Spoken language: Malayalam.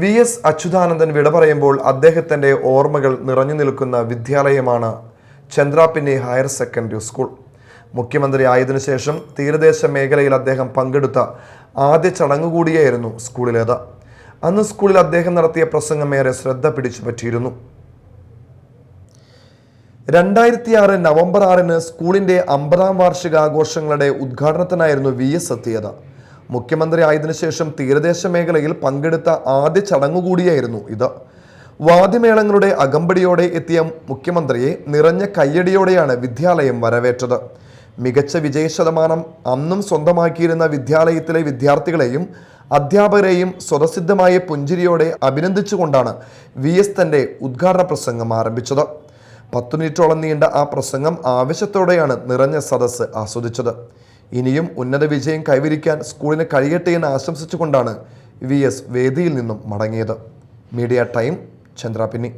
വി എസ് അച്യുതാനന്ദൻ വിട പറയുമ്പോൾ അദ്ദേഹത്തിന്റെ ഓർമ്മകൾ നിറഞ്ഞു നിൽക്കുന്ന വിദ്യാലയമാണ് ചന്ദ്രാപ്പിന്നി ഹയർ സെക്കൻഡറി സ്കൂൾ. മുഖ്യമന്ത്രി ആയതിനു ശേഷം തീരദേശ മേഖലയിൽ അദ്ദേഹം പങ്കെടുത്ത ആദ്യ ചടങ്ങ് കൂടിയായിരുന്നു സ്കൂളിലേത്. അന്ന് സ്കൂളിൽ അദ്ദേഹം നടത്തിയ പ്രസംഗം ഏറെ ശ്രദ്ധ പിടിച്ചു പറ്റിയിരുന്നു രണ്ടായിരത്തി ആറ് നവംബർ ആറിന് സ്കൂളിന്റെ അമ്പതാം വാർഷികാഘോഷങ്ങളുടെ ഉദ്ഘാടനത്തിനായിരുന്നു വി എസ് എത്തിയത്. മുഖ്യമന്ത്രി ആയതിനു ശേഷം തീരദേശ മേഖലയിൽ പങ്കെടുത്ത ആദ്യ ചടങ്ങുകൂടിയായിരുന്നു ഇത്. വാദ്യമേളങ്ങളുടെ അകമ്പടിയോടെ എത്തിയ മുഖ്യമന്ത്രിയെ നിറഞ്ഞ കയ്യടിയോടെയാണ് വിദ്യാലയം വരവേറ്റത്. മികച്ച വിജയ ശതമാനം അന്നും സ്വന്തമാക്കിയിരുന്ന വിദ്യാലയത്തിലെ വിദ്യാർത്ഥികളെയും അധ്യാപകരെയും സ്വതസിദ്ധമായ പുഞ്ചിരിയോടെ അഭിനന്ദിച്ചുകൊണ്ടാണ് വി എസ് തന്റെ ഉദ്ഘാടന പ്രസംഗം ആരംഭിച്ചത്. പത്തു മിനിറ്റോളം നീണ്ട ആ പ്രസംഗം ആവശ്യത്തോടെയാണ് നിറഞ്ഞ സദസ്സ് ആസ്വദിച്ചത്. ഇനിയും ഉന്നത വിജയം കൈവരിക്കാൻ സ്കൂളിന് കഴിയട്ടെ എന്ന് ആശംസിച്ചുകൊണ്ടാണ് വി എസ് വേദിയിൽ നിന്നും മടങ്ങിയത്. Media time Chandrapinni.